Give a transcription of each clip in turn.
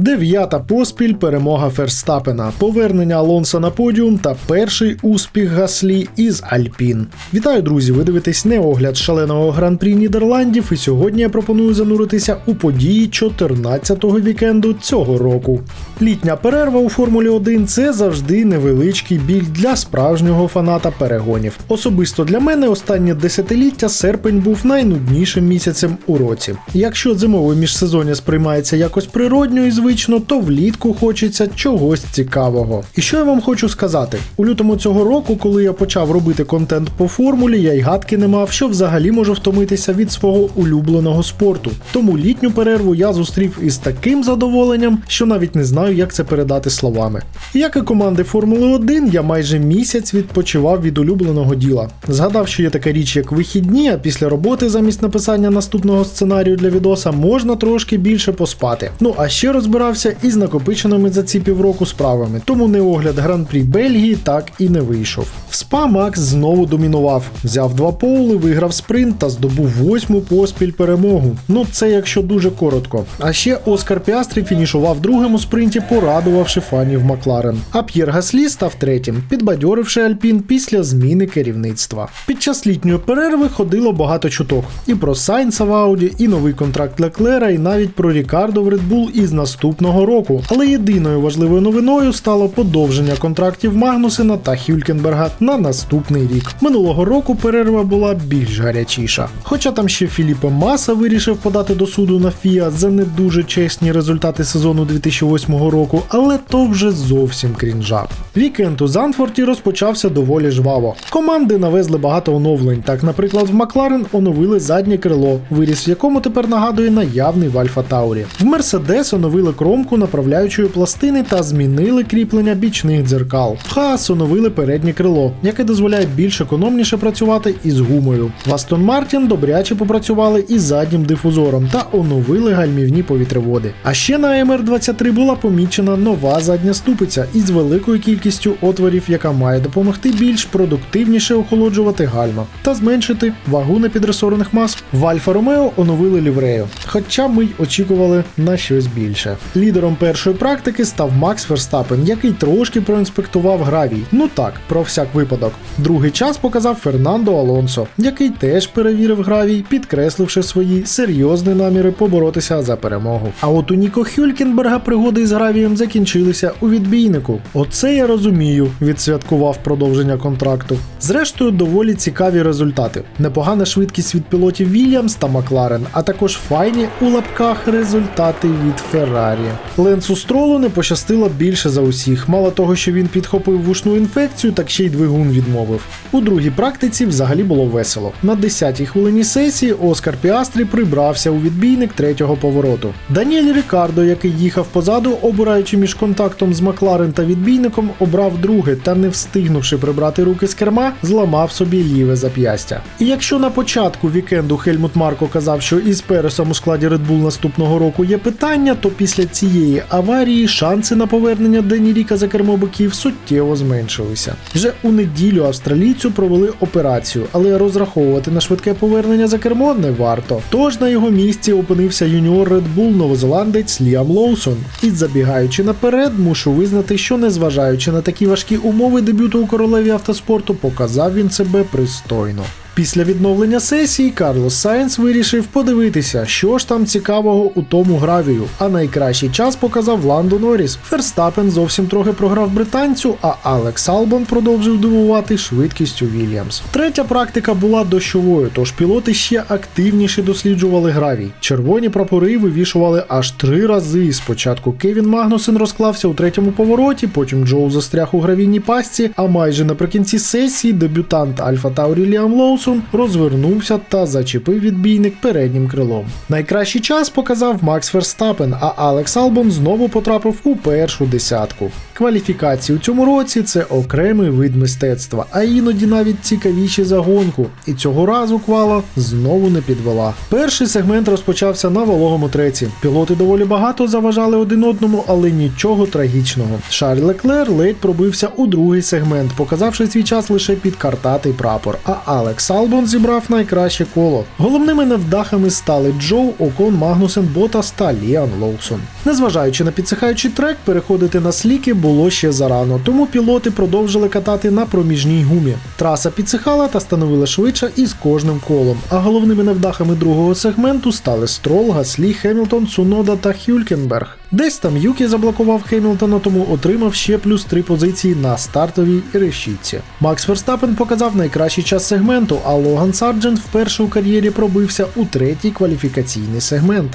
Дев'ята поспіль перемога Ферстапена, повернення Алонса на подіум та перший успіх Гаслі із Альпін. Вітаю, друзі! Ви дивитесь не огляд шаленого гран-прі Нідерландів, і сьогодні я пропоную зануритися у події 14-го вікенду цього року. Літня перерва у Формулі 1 це завжди невеличкий біль для справжнього фаната перегонів. Особисто для мене останнє десятиліття серпень був найнуднішим місяцем у році. Якщо зимове міжсезоння сприймається якось природньо і звично, то влітку хочеться чогось цікавого. І що я вам хочу сказати? У лютому цього року, коли я почав робити контент по формулі, я й гадки не мав, що взагалі можу втомитися від свого улюбленого спорту. Тому літню перерву я зустрів із таким задоволенням, що навіть не знаю, як це передати словами. Як і команди Формули 1, я майже місяць відпочивав від улюбленого діла. Згадав, що є така річ, як вихідні, а після роботи замість написання наступного сценарію для відоса можна трошки більше поспати. Ну а ще розбирався із накопиченими за ці півроку справами, тому не огляд гран-прі Бельгії так і не вийшов. В СПА Макс знову домінував, взяв два поули, виграв спринт та здобув восьму поспіль перемогу. Ну це якщо дуже коротко. А ще Оскар Піастрі фінішував другим у спринті, порадувавши фанів Макларен. А П'єр Гаслі став третім, підбадьоривши Альпін після зміни керівництва. Під час літньої перерви ходило багато чуток і про Сайнса в Ауді, і новий контракт Леклера, і навіть про Рікардо в Bull із наступного року. Але єдиною важливою новиною стало подовження контрактів Магнусена та Хюлькенберга на наступний рік. Минулого року перерва була більш гарячіша. Хоча там ще Філіппе Маса вирішив подати до суду на Фіа за не дуже чесні результати сезону 2008 року, але то вже зовсім крінжа. Вікенд у Занфорті розпочався доволі жваво. Команди навезли багато оновлень. Так, наприклад, в Макларен оновили заднє крило, виріс в якому тепер нагадує наявний в Альфа Таурі. В Мерседес оновили кромку направляючої пластини та змінили кріплення бічних дзеркал. В Хаас оновили переднє крило, яке дозволяє більш економніше працювати із гумою. В Астон Мартін добряче попрацювали із заднім дифузором та оновили гальмівні повітреводи. А ще на МР-23 була помічена нова задня ступиця із великою кількістю отворів, яка має допомогти більш продуктивніше охолоджувати гальма та зменшити вагу непідресорених мас. В Альфа Ромео оновили ліврею, хоча ми й очікували на щось більше. Лідером першої практики став Макс Ферстапен, який трошки проінспектував гравій. Ну так, про всяк випадок. Другий час показав Фернандо Алонсо, який теж перевірив гравій, підкресливши свої серйозні наміри поборотися за перемогу. А от у Ніко Хюлькенберга пригоди із гравієм закінчилися у відбійнику. Оце я розумію, відсвяткував продовження контракту. Зрештою, доволі цікаві результати. Непогана швидкість від пілотів Вільямс та Макларен, а також файні у лапках результати від Феррарі. Ленсу Стролу не пощастило більше за усіх. Мало того, що він підхопив вушну інфекцію, так ще й двигун відмовив. У другій практиці взагалі було весело. На 10-й хвилині сесії Оскар Піастрі прибрався у відбійник третього повороту. Даніель Рікардо, який їхав позаду, обираючи між контактом з Макларен та відбійником, обрав друге та, не встигнувши прибрати руки з керма, зламав собі ліве зап'ястя. І якщо на початку вікенду Хельмут Марко казав, що із Пересом у складі Red Bull наступного року є питання, то після цієї аварії шанси на повернення Дені Ріка за кермо боків суттєво зменшилися. Вже у неділю австралійцю провели операцію, але розраховувати на швидке повернення за кермо не варто. Тож на його місці опинився юніор Red Bull новозеландець Ліам Лоусон. І забігаючи наперед, мушу визнати, що незважаючи на такі важкі умови дебюту у королеві автоспорту, показав він себе пристойно. Після відновлення сесії Карлос Сайнс вирішив подивитися, що ж там цікавого у тому гравію. А найкращий час показав Ландо Норріс. Ферстапен зовсім трохи програв британцю, а Алекс Албон продовжив дивувати швидкістю Вільямс. Третя практика була дощовою, тож пілоти ще активніше досліджували гравій. Червоні прапори вивішували аж три рази. Спочатку Кевін Магнусен розклався у третьому повороті, потім Джоу застряг у гравійній пастці, а майже наприкінці сесії дебютант Альфа Таурі Ліам Лоусон розвернувся та зачепив відбійник переднім крилом. Найкращий час показав Макс Ферстапен, а Алекс Албон знову потрапив у першу десятку. Кваліфікації у цьому році це окремий вид мистецтва, а іноді навіть цікавіші за гонку. І цього разу квала знову не підвела. Перший сегмент розпочався на вологому треці. Пілоти доволі багато заважали один одному, але нічого трагічного. Шарль Леклер ледь пробився у другий сегмент, показавши свій час лише під картатий прапор. А Алекс Албон зібрав найкраще коло. Головними невдахами стали Джоу, Окон, Магнусен, Ботас та Ліан Лоусон. Незважаючи на підсихаючий трек, переходити на сліки було ще зарано, тому пілоти продовжили катати на проміжній гумі. Траса підсихала та становила швидше із кожним колом. А головними невдахами другого сегменту стали Строл, Гаслі, Хемілтон, Цунода та Хюлькенберг. Десь там Юкі заблокував Хемілтона, тому отримав ще плюс три позиції на стартовій решітці. Макс Ферстапен показав найкращий час сегменту, а Логан Сарджент вперше у кар'єрі пробився у третій кваліфікаційний сегмент.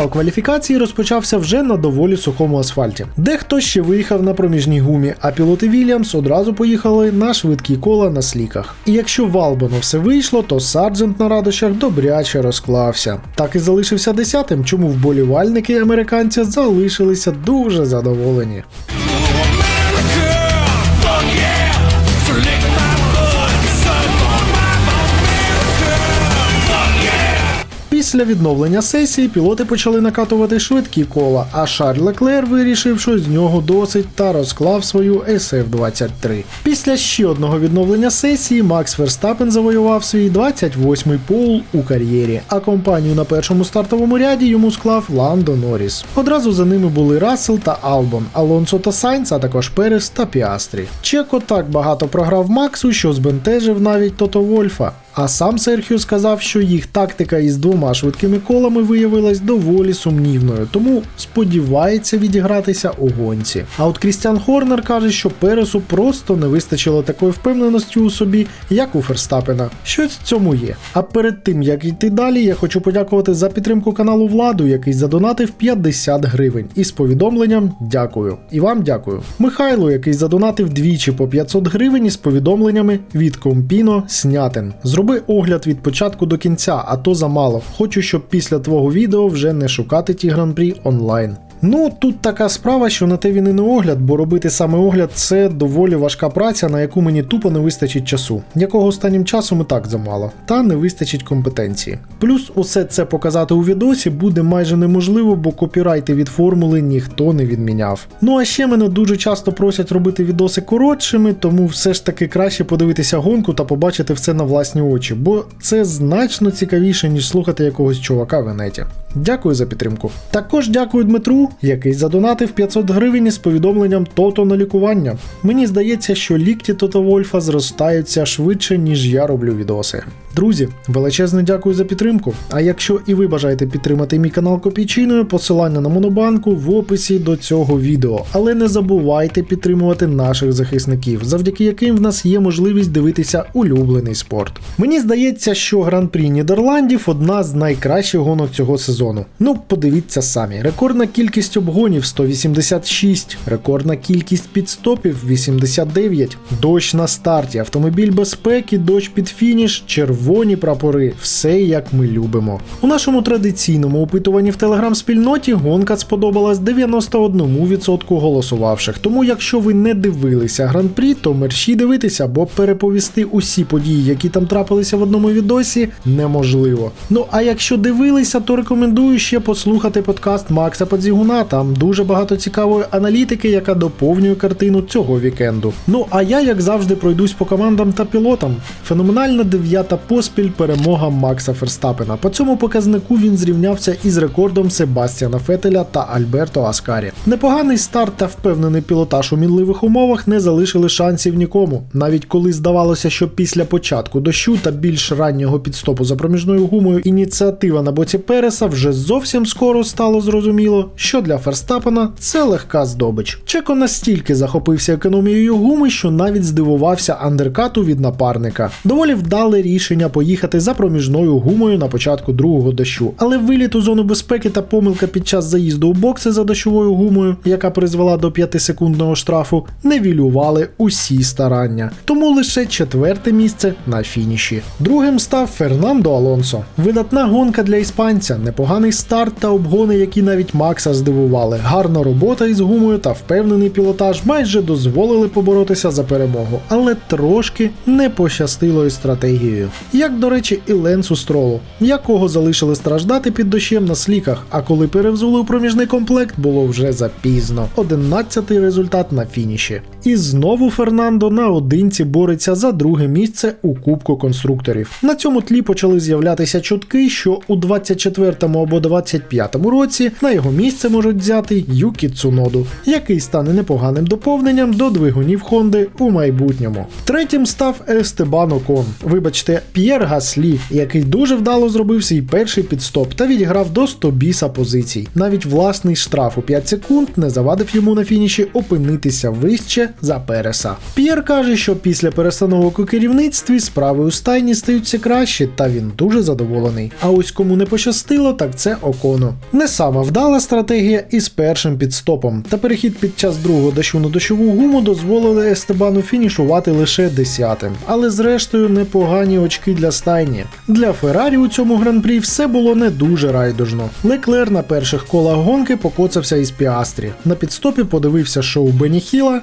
Фінал кваліфікації розпочався вже на доволі сухому асфальті. Дехто ще виїхав на проміжній гумі, а пілоти Вільямс одразу поїхали на швидкі кола на сліках. І якщо в все вийшло, то Сарджент на радощах добряче розклався. Так і залишився десятим, чому вболівальники американця залишилися дуже задоволені. Після відновлення сесії пілоти почали накатувати швидкі кола, а Шарль Леклер вирішив, що з нього досить та розклав свою SF-23. Після ще одного відновлення сесії Макс Ферстапен завоював свій 28-й пол у кар'єрі, а компанію на першому стартовому ряді йому склав Ландо Норріс. Одразу за ними були Рассел та Албон, Алонсо та Сайнц, а також Перес та Піастрі. Чеко так багато програв Максу, що збентежив навіть Тото Вольфа. А сам Серхіо сказав, що їх тактика із двома швидкими колами виявилась доволі сумнівною, тому сподівається відігратися у гонці. А от Крістіан Хорнер каже, що Пересу просто не вистачило такої впевненості у собі, як у Ферстапена. Щось в цьому є. А перед тим як йти далі, я хочу подякувати за підтримку каналу Владу, який задонатив 50 гривень. І з повідомленням дякую. І вам дякую. Михайло, який задонатив двічі по 500 гривень із повідомленнями від Компіно снятин. Зроби огляд від початку до кінця, а то замало. Хочу, щоб після твого відео вже не шукати ті гран-прі онлайн. Ну, тут така справа, що на те він і не огляд, бо робити саме огляд це доволі важка праця, на яку мені тупо не вистачить часу, якого останнім часом і так замало, та не вистачить компетенції. Плюс усе це показати у відосі буде майже неможливо, бо копірайти від формули ніхто не відміняв. Ну а ще мене дуже часто просять робити відоси коротшими, тому все ж таки краще подивитися гонку та побачити все на власні очі, бо це значно цікавіше, ніж слухати якогось чувака в інеті. Дякую за підтримку. Також дякую Дмитру, який задонатив 500 гривень із повідомленням Тото на лікування. Мені здається, що лікті Тото Вольфа зростаються швидше, ніж я роблю відоси. Друзі, величезне дякую за підтримку. А якщо і ви бажаєте підтримати мій канал копійчиною, посилання на монобанку в описі до цього відео. Але не забувайте підтримувати наших захисників, завдяки яким в нас є можливість дивитися улюблений спорт. Мені здається, що гран-прі Нідерландів одна з найкращих гонок цього сезону. Ну, подивіться самі: рекордна кількість обгонів 186, рекордна кількість підстопів 89, дощ на старті, автомобіль безпеки, дощ під фініш, червоні прапори, все як ми любимо. У нашому традиційному опитуванні в телеграм-спільноті гонка сподобалась 91% голосувавших. Тому, якщо ви не дивилися гран-прі, то мерщі дивитися, бо переповісти усі події, які там трапилися в одному відосі, неможливо. Ну а якщо дивилися, то рекомендую ще послухати подкаст Макса Подзігуна. Там дуже багато цікавої аналітики, яка доповнює картину цього вікенду. Ну а я, як завжди, пройдусь по командам та пілотам. Феноменальна дев'ята поспіль перемога Макса Ферстапена. По цьому показнику він зрівнявся із рекордом Себастьяна Фетеля та Альберто Аскарі. Непоганий старт та впевнений пілотаж у мінливих умовах не залишили шансів нікому. Навіть коли здавалося, що після початку дощу та більш раннього підстопу за проміжною гумою ініціатива на боці Переса вже зовсім скоро стало зрозуміло, що для Ферстапена це легка здобич. Чеко настільки захопився економією гуми, що навіть здивувався андеркату від напарника. Доволі вдале рішення рішення поїхати за проміжною гумою на початку другого дощу. Але виліт у зону безпеки та помилка під час заїзду у бокси за дощовою гумою, яка призвела до 5-секундного штрафу, невілювали усі старання. Тому лише четверте місце на фініші. Другим став Фернандо Алонсо. Видатна гонка для іспанця, непоганий старт та обгони, які навіть Макса здивували. Гарна робота із гумою та впевнений пілотаж майже дозволили поборотися за перемогу, але трошки не пощастило із стратегією. Як, до речі, і Ленсу Стролу, якого залишили страждати під дощем на сліках, а коли перевзули у проміжний комплект, було вже запізно. 11-й результат на фініші. І знову Фернандо наодинці бореться за друге місце у Кубку конструкторів. На цьому тлі почали з'являтися чутки, що у 24-му або 25-му році на його місце можуть взяти Юкі Цуноду, який стане непоганим доповненням до двигунів Хонди у майбутньому. Третім став Естебан Окон. Вибачте, П'єр Гаслі, який дуже вдало зробив свій перший підстоп та відіграв до 100 біса позицій. Навіть власний штраф у 5 секунд не завадив йому на фініші опинитися вище за Переса. П'єр каже, що після перестановок у керівництві справи у стайні стають все краще, та він дуже задоволений. А ось кому не пощастило, так це Оконо. Не сама вдала стратегія із першим підстопом, та перехід під час другого дощу на дощову гуму дозволили Естебану фінішувати лише десятим. Але зрештою непогані очки для стайні. Для Феррарі у цьому гран-прі все було не дуже райдужно. Леклер на перших колах гонки покоцався із Піастрі. На підстопі подивився шоу Беніхіла. Хіла.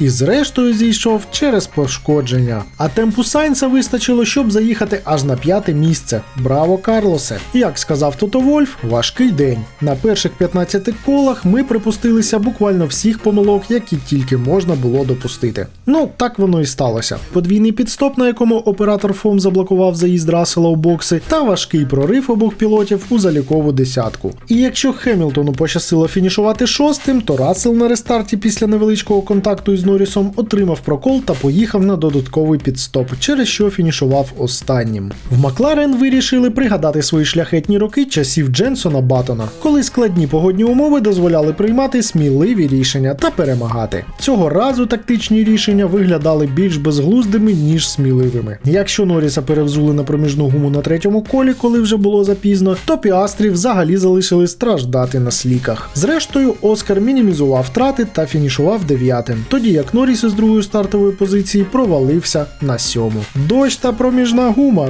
І зрештою зійшов через пошкодження. А темпу Сайнса вистачило, щоб заїхати аж на п'яте місце. Браво, Карлосе! Як сказав Тото Вольф, важкий день. На перших 15 колах ми припустилися буквально всіх помилок, які тільки можна було допустити. Ну, так воно і сталося. Подвійний підстоп, на якому оператор ФОМ заблокував заїзд Рассела у бокси, та важкий прорив обох пілотів у залікову десятку. І якщо Хемілтону пощастило фінішувати шостим, то Рассел на рестарті після невеличкого контакту із Норрісом отримав прокол та поїхав на додатковий підстоп, через що фінішував останнім. В Макларен вирішили пригадати свої шляхетні роки часів Дженсона Баттона, коли складні погодні умови дозволяли приймати сміливі рішення та перемагати. Цього разу тактичні рішення виглядали більш безглуздими, ніж сміливими. Якщо Норріса перевзули на проміжну гуму на третьому колі, коли вже було запізно, то Піастрі взагалі залишили страждати на сліках. Зрештою, Оскар мінімізував втрати та фінішував дев'ятим. Тоді як Норріс із другої стартової позиції провалився на сьому. Дощ та проміжна гума.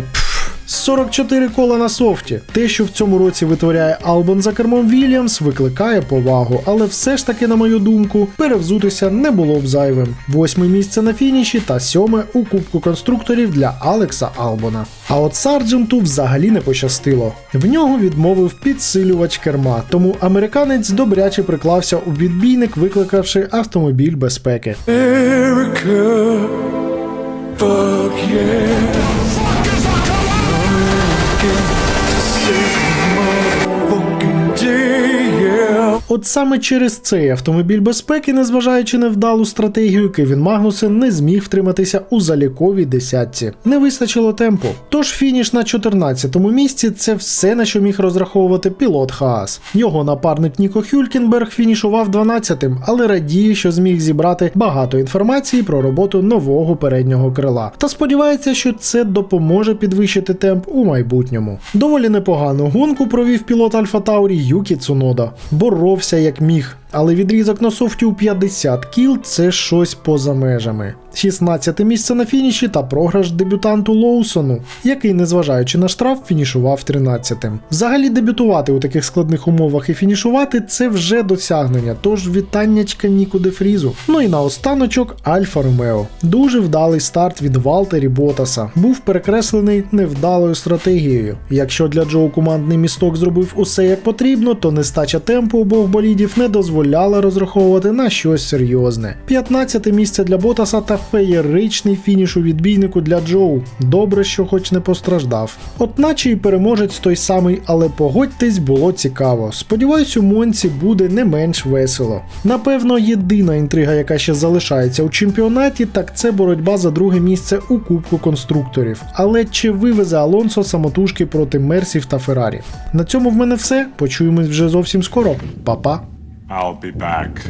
Пф, 44 кола на софті. Те, що в цьому році витворяє Албон за кермом Вільямс, викликає повагу, але все ж таки, на мою думку, перевзутися не було б зайвим. Восьме місце на фініші та сьоме у Кубку конструкторів для Алекса Албона. А от Сардженту взагалі не пощастило. В нього відмовив підсилювач керма, тому американець добряче приклався у відбійник, викликавши автомобіль безпеки. America, fuck yeah. От саме через цей автомобіль безпеки, незважаючи на вдалу стратегію, Кевін Магнусен не зміг втриматися у заліковій десятці. Не вистачило темпу. Тож фініш на 14-му місці це все на що міг розраховувати пілот Хаас. Його напарник Ніко Хюлькенберг фінішував 12-тим, але радіє, що зміг зібрати багато інформації про роботу нового переднього крила. Та сподівається, що це допоможе підвищити темп у майбутньому. Доволі непогану гонку провів пілот Альфа Таурі Юкі Цунода. Боровся як міг. Але відрізок на софті у 50 кіл це щось поза межами. 16 місце на фініші та програш дебютанту Лоусону, який, незважаючи на штраф, фінішував 13-тим. Взагалі дебютувати у таких складних умовах і фінішувати це вже досягнення, тож вітаннячка Ніку де Фрізу. Ну і наостаночок Альфа Ромео. Дуже вдалий старт від Валтері Ботаса. Був перекреслений невдалою стратегією. Якщо для Джоу командний місток зробив усе як потрібно, то нестача темпу обох болідів не дозволила дозволяли розраховувати на щось серйозне. 15 місце для Ботаса та феєричний фініш у відбійнику для Джоу. Добре, що хоч не постраждав. От наче і переможець той самий, але погодьтесь, було цікаво. Сподіваюсь, у Монці буде не менш весело. Напевно, єдина інтрига, яка ще залишається у чемпіонаті, так це боротьба за друге місце у Кубку конструкторів. Але чи вивезе Алонсо самотужки проти Мерсів та Феррарі? На цьому в мене все. Почуємось вже зовсім скоро. Па-па. I'll be back.